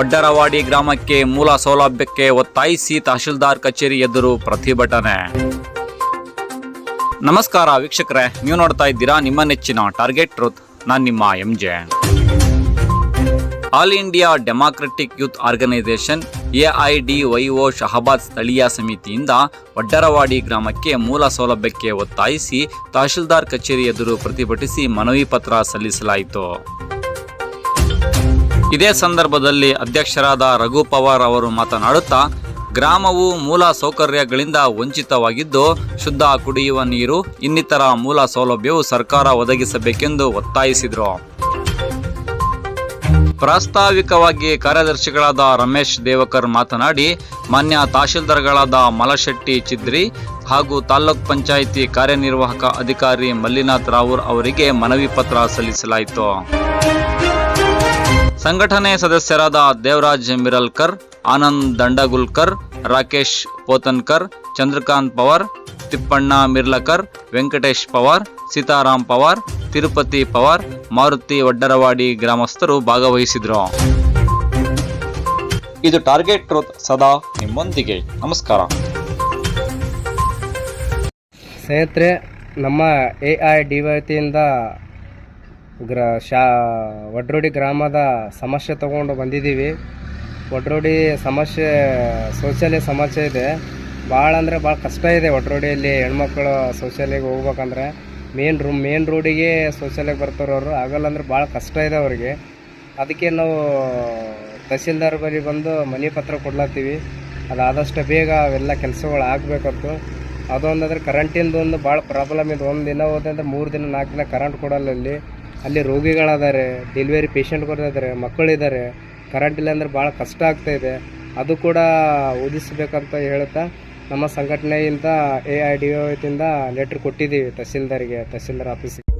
ಒಡ್ಡರವಾಡಿ ಗ್ರಾಮಕ್ಕೆ ಮೂಲ ಸೌಲಭ್ಯಕ್ಕೆ ಒತ್ತಾಯಿಸಿ ತಹಶೀಲ್ದಾರ್ ಕಚೇರಿ ಎದುರು ಪ್ರತಿಭಟನೆ. ನಮಸ್ಕಾರ ವೀಕ್ಷಕರೇ, ನೀವು ನೋಡ್ತಾ ಇದ್ದೀರಾ ನಿಮ್ಮ ನೆಚ್ಚಿನ ಟಾರ್ಗೆಟ್ ಟ್ರೂತ್. ನಾನು ನಿಮ್ಮ M J all India democratic youth organisation AIDYO Shahabad ಸ್ಥಳೀಯ ಸಮಿತಿಯಿಂದ ಒಡ್ಡರವಾಡಿ ಗ್ರಾಮಕ್ಕೆ ಮೂಲ ಸೌಲಭ್ಯಕ್ಕೆ ಒತ್ತಾಯಿಸಿ ತಹಶೀಲ್ದಾರ್ ಕಚೇರಿ ಎದುರು ಪ್ರತಿಭಟಿಸಿ ಮನವಿ ಪತ್ರ ಸಲ್ಲಿಸಲಾಯಿತು. ಇದೇ ಸಂದರ್ಭದಲ್ಲಿ ಅಧ್ಯಕ್ಷರಾದ ರಘು ಪವಾರ್ ಅವರು ಮಾತನಾಡುತ್ತಾ, ಗ್ರಾಮವು ಮೂಲ ಸೌಕರ್ಯಗಳಿಂದ ವಂಚಿತವಾಗಿದ್ದು, ಶುದ್ಧ ಕುಡಿಯುವ ನೀರು, ಇನ್ನಿತರ ಮೂಲ ಸೌಲಭ್ಯವು ಸರ್ಕಾರ ಒದಗಿಸಬೇಕೆಂದು ಒತ್ತಾಯಿಸಿದರು. ಪ್ರಾಸ್ತಾವಿಕವಾಗಿ ಕಾರ್ಯದರ್ಶಿಗಳಾದ ರಮೇಶ್ ದೇವಕರ್ ಮಾತನಾಡಿ, ಮಾನ್ಯ ತಹಶೀಲ್ದಾರ್ಗಳಾದ ಮಲಶೆಟ್ಟಿ ಚಿದ್ರಿ ಹಾಗೂ ತಾಲ್ಲೂಕ್ ಪಂಚಾಯಿತಿ ಕಾರ್ಯನಿರ್ವಾಹಕ ಅಧಿಕಾರಿ ಮಲ್ಲಿನಾಥ್ ರಾವೂರ್ ಅವರಿಗೆ ಮನವಿ ಪತ್ರ ಸಲ್ಲಿಸಲಾಯಿತು. ಸಂಘಟನೆ ಸದಸ್ಯರಾದ ದೇವರಾಜ್ ಮಿರಲ್ಕರ್, ಆನಂದ್ ದಂಡಗುಲ್ಕರ್, ರಾಕೇಶ್ ಪೋತನ್ಕರ್, ಚಂದ್ರಕಾಂತ್ ಪವಾರ್, ತಿಪ್ಪಣ್ಣ ಮಿರ್ಲಕರ್, ವೆಂಕಟೇಶ್ ಪವಾರ್ ಸೀತಾರಾಮ್ ಪವಾರ್, ತಿರುಪತಿ ಪವಾರ್, ಮಾರುತಿ ಒಡ್ಡರವಾಡಿ ಗ್ರಾಮಸ್ಥರು ಭಾಗವಹಿಸಿದ್ರು. ಇದು ಟಾರ್ಗೆಟ್ ಟ್ರೂತ್ ಸದಾ ನಿಮ್ಮೊಂದಿಗೆ. ನಮಸ್ಕಾರ. ಸ್ನೇಹಿತರೆ, ನಮ್ಮ ಎ ಐ ಡಿ ವತಿಯಿಂದ ಗ್ರ ಶಾ ವಡ್ರೋಡಿ ಗ್ರಾಮದ ಸಮಸ್ಯೆ ತಗೊಂಡು ಬಂದಿದ್ದೀವಿ. ವಡ್ರೋಡಿ ಸಮಸ್ಯೆ, ಶೌಚಾಲಯ ಸಮಸ್ಯೆ ಇದೆ. ಭಾಳ ಅಂದರೆ ಭಾಳ ಕಷ್ಟ ಇದೆ ವಡ್ರೋಡಿಯಲ್ಲಿ ಹೆಣ್ಮಕ್ಳು ಶೌಚಾಲಯಕ್ಕೆ ಹೋಗ್ಬೇಕಂದ್ರೆ. ಮೇನ್ ರೂಮ್ ಮೇನ್ ರೋಡಿಗೆ ಶೌಚಾಲಯಕ್ಕೆ ಬರ್ತಾರವರು ಆಗಲ್ಲ ಅಂದ್ರೆ ಭಾಳ ಕಷ್ಟ ಇದೆ ಅವರಿಗೆ. ಅದಕ್ಕೆ ನಾವು ತಹಸೀಲ್ದಾರ್ ಬಳಿ ಬಂದು ಮನೆ ಪತ್ರ ಕೊಡ್ಲತ್ತೀವಿ. ಅದಾದಷ್ಟು ಬೇಗ ಅವೆಲ್ಲ ಕೆಲಸಗಳು ಆಗಬೇಕಂತು. ಅದೊಂದಂದ್ರೆ ಕರೆಂಟಿಂದು ಒಂದು ಭಾಳ ಪ್ರಾಬ್ಲಮ್ ಇದೆ. ಒಂದು ದಿನ ಹೋದಂದ್ರೆ ಮೂರು ದಿನ ನಾಲ್ಕು ದಿನ ಕರೆಂಟ್ ಕೊಡಲ್ಲ ಅಲ್ಲಿ. ಅಲ್ಲಿ ರೋಗಿಗಳಾದಾರೆ ಡೆಲಿವರಿ ಪೇಷಂಟ್ಗಳಿದ್ದಾರೆ ಮಕ್ಕಳಿದ್ದಾರೆ ಕರೆಂಟ್ ಇಲ್ಲ ಅಂದರೆ ಭಾಳ ಕಷ್ಟ ಆಗ್ತಾ ಇದೆ. ಅದು ಕೂಡ ಓದಿಸಬೇಕಂತ ಹೇಳ್ತಾ ನಮ್ಮ ಸಂಘಟನೆಯಿಂದ A I D O letter ಕೊಟ್ಟಿದ್ದೀವಿ ತಹಸೀಲ್ದಾರಿಗೆ, ತಹಸೀಲ್ದಾರ್ ಆಫೀಸಿಗೆ